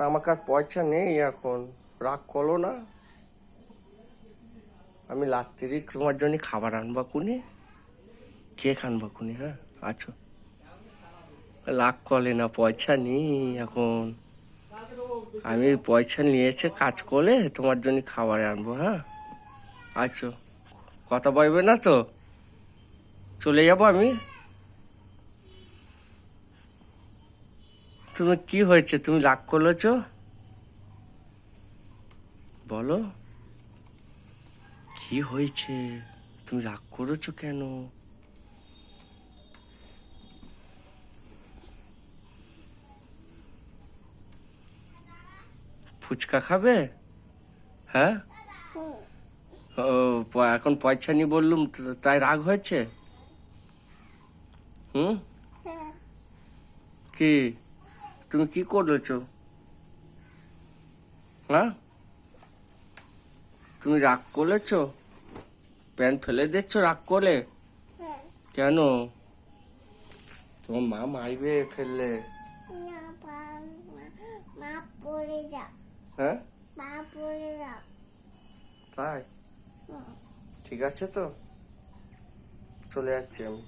তা আমার কাছে পয়সা নেই এখন। রাগ করো না। আমি রাত্রি তোমার জন্য খাবার আনবা কুনি কে খানবা কুনি হ্যাঁ? আছো। রাগ করলে না, পয়সা নেই এখন। আমি পয়সা নিয়েছে কাজ করলে তোমার জন্য খাবার আনব হ্যাঁ? আছো। কথা বলবে না তো? চলে যাব আমি? তুমি কি হয়েছে? তুমি রাগ করলেছ? বলো। কি হয়েছে? তুমি রাগ করেছ কেন? ফুচকা খাবে? হ্যাঁ? ও এখন পয়সা নি বললুম তাই রাগ হয়েছে? হুম? কি? তুমি কি করেছ? হ্যাঁ? তুমি রাগ করেছ? প্যান্ট ফেলে দিচ্ছ রাগ করে? কেন? তোমার মা মাইবে ফেললে। হ্যাঁ? তাই? ঠিক আছে তো? চলে যাচ্ছি আমি।